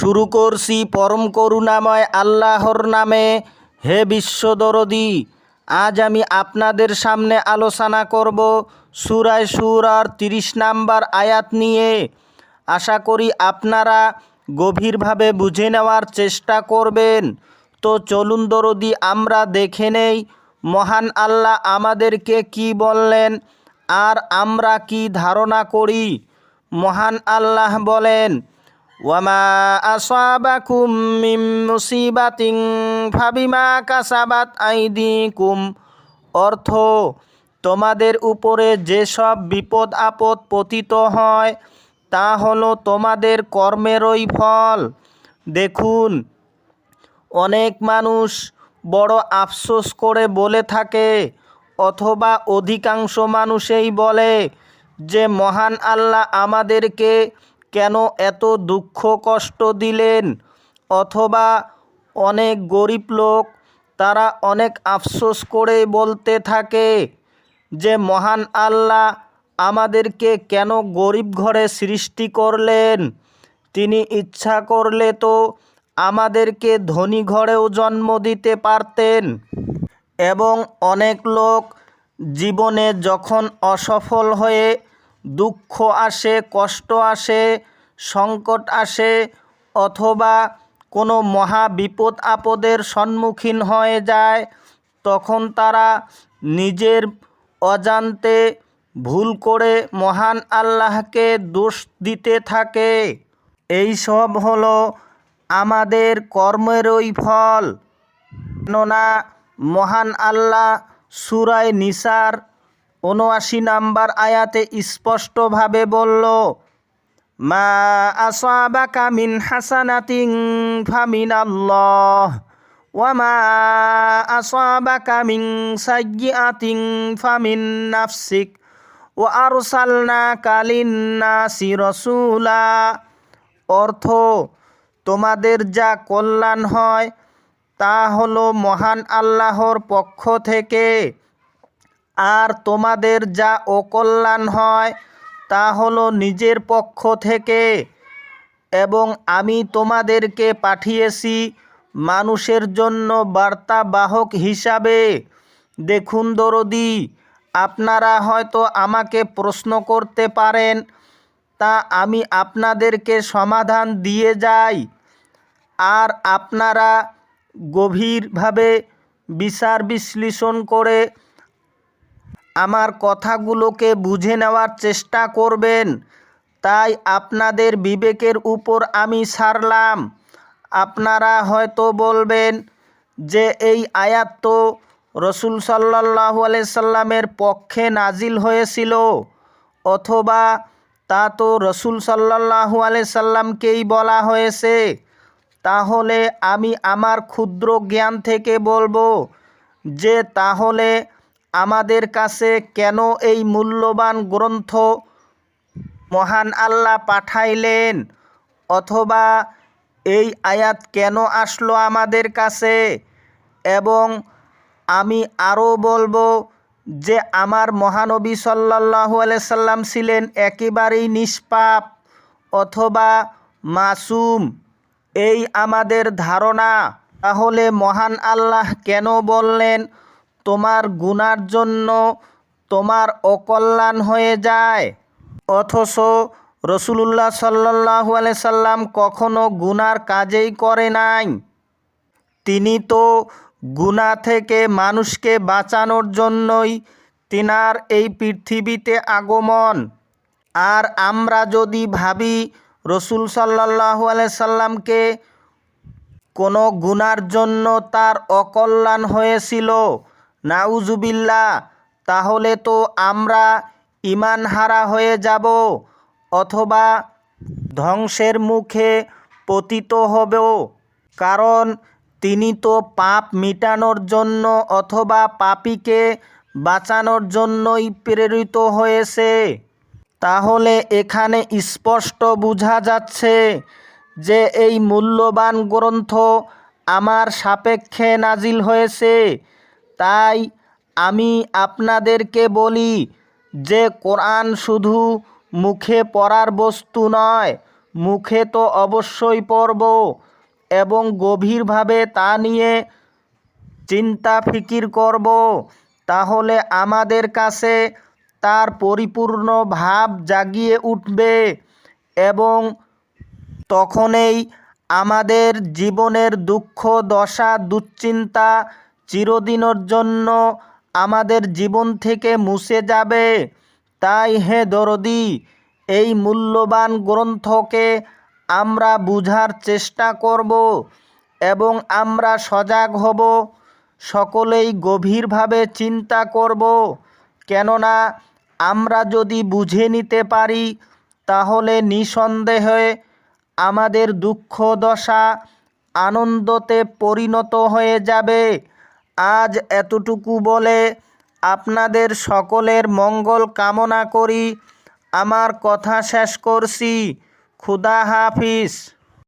শুরু করছি পরম করুণাময় আল্লাহর নামে। হে বিশ্ব বিশ্বদরদি আজ আমি আপনাদের সামনে আলোচনা করব সুরায় সুরার তিরিশ নাম্বার আয়াত নিয়ে। আশা করি আপনারা গভীরভাবে বুঝে নেওয়ার চেষ্টা করবেন। তো চলুন দরদি, আমরা দেখে নেই মহান আল্লাহ আমাদেরকে কি বললেন আর আমরা কি ধারণা করি। মহান আল্লাহ বলেন ওয়ামা আসাবাকুম মিম মুসিবাতিন ফাবিমা কাসাবাত আইদিকুম অর্থ, তোমাদের উপরে যেসব বিপদ আপদ পতিত হয়, তা হলো তোমাদের কর্মেরই ফল। দেখুন, অনেক মানুষ বড় আফসোস করে বলে থাকে, অথবা অধিকাংশ মানুষেই বলে যে, মহান আল্লাহ আমাদেরকে কেন এত দুঃখ কষ্ট দিলেন? অথবা অনেক গরিব লোক, তারা অনেক আফসোস করে বলতে থাকে যে, মহান আল্লাহ আমাদেরকে কেন গরিব ঘরে সৃষ্টি করলেন? তিনি ইচ্ছা করলে তো আমাদেরকে ধনী ঘরেও জন্ম দিতে পারতেন। এবং অনেক লোক জীবনে যখন অসফল হয়ে দুঃখ আসে, কষ্ট আসে, সংকট আসে অথবা কোনো মহা বিপদ আপদের সম্মুখীন হয়ে যায়, তখন তারা নিজের অজান্তে ভুল করে মহান আল্লাহকে দোষ দিতে থাকে। এই সব হলো আমাদের কর্মেরই ফল। কেননা মহান আল্লাহ সুরায় নিসার উনআশি নাম্বার আয়াতে স্পষ্টভাবে বলল, মা আসাবাকা মিন হাসানাতিন ফামিন আল্লাহ ওয়ামা আসাবাকা মিন সাইয়্যাতিন ফামিন নাফসিক ও আরসালনা কালিন্নাসি রসুলা। অর্থ, তোমাদের যা কল্যাণ হয়, তা হলো মহান আল্লাহর পক্ষ থেকে। আর তোমাদের যা অকল্যাণ হয়, তা হলো নিজের পক্ষ থেকে। এবং আমি তোমাদেরকে পাঠিয়েছি মানুষের জন্য বার্তাবাহক হিসাবে। দেখুন দরদি, আপনারা হয়তো আমাকে প্রশ্ন করতে পারেন, তা আমি আপনাদেরকে সমাধান দিয়ে যাই। আর আপনারা গভীরভাবে বিচার বিশ্লেষণ করে আমার কথাগুলোকে বুঝে নেওয়ার চেষ্টা করবেন। তাই আপনাদের বিবেকের উপর আমি সারলাম। আপনারা হয়তো বলবেন যে এই আয়াত তো রসুল সাল্লাহ সাল্লামের পক্ষে নাজিল হয়েছিল, অথবা তা তো রসুল সাল্লাহু সাল্লামকেই বলা হয়েছে। তাহলে আমি আমার ক্ষুদ্র জ্ঞান থেকে বলব যে তাহলে আমাদের কাছে কেন এই মূল্যবান গ্রন্থ মহান আল্লাহ পাঠাইলেন? অথবা এই আয়াত কেন আসলো আমাদের কাছে? এবং আমি আরও বলব যে আমার মহানবী সাল্লাহু সাল্লাম ছিলেন একেবারেই নিষ্পাপ অথবা মাসুম। এই আমাদের ধারণা। তাহলে মহান আল্লাহ কেন বললেন তোমার গুনার জন্য তোমার অকল্যাণ হয়ে যায়। অথচ রসুলুল্লাহ সাল্লাহু সাল্লাম কখনো গুনার কাজেই করে নাই। তিনি তো গুণা থেকে মানুষকে বাঁচানোর জন্যই তিনার এই পৃথিবীতে আগমন। আর আমরা যদি ভাবি রসুল সাল্লাহু সাল্লামকে কোনো গুনার জন্য তার অকল্যাণ হয়েছিল নাউজুবিল্লা তাহলে তো আমরা ইমান হারা হয়ে যাব, অথবা ধ্বংসের মুখে পতিত হব। কারণ তিনি তো পাপ মিটানোর জন্য অথবা পাপিকে বাঁচানোর জন্যই প্রেরিত হয়েছে। তাহলে এখানে স্পষ্ট বোঝা যাচ্ছে যে এই মূল্যবান গ্রন্থ আমার সাপেক্ষে নাজিল হয়েছে। তাই আমি আপনাদেরকে বলি যে কোরআন শুধু মুখে পড়ার বস্তু নয়, মুখে তো অবশ্যই পড়ব এবং গভীরভাবে তা নিয়ে চিন্তা ফিকির করব। তাহলে আমাদের কাছে তার পরিপূর্ণ ভাব জাগিয়ে উঠবে এবং তখনই আমাদের জীবনের দুঃখ, দশা, দুশ্চিন্তা চিরদিনের জন্য আমাদের জীবন থেকে মুছে যাবে। তাই হে দরদি, এই মূল্যবান গ্রন্থকে আমরা বুঝার চেষ্টা করব এবং আমরা সজাগ হব। সকলেই গভীরভাবে চিন্তা করব। কেননা আমরা যদি বুঝে নিতে পারি, তাহলে নিঃসন্দেহে আমাদের দুঃখ দশা আনন্দতে পরিণত হয়ে যাবে। আজ এতটুকু বলে আপনাদের সকলের মঙ্গল কামনা করি। আমার কথা শেষ করছি। খুদা হাফিজ।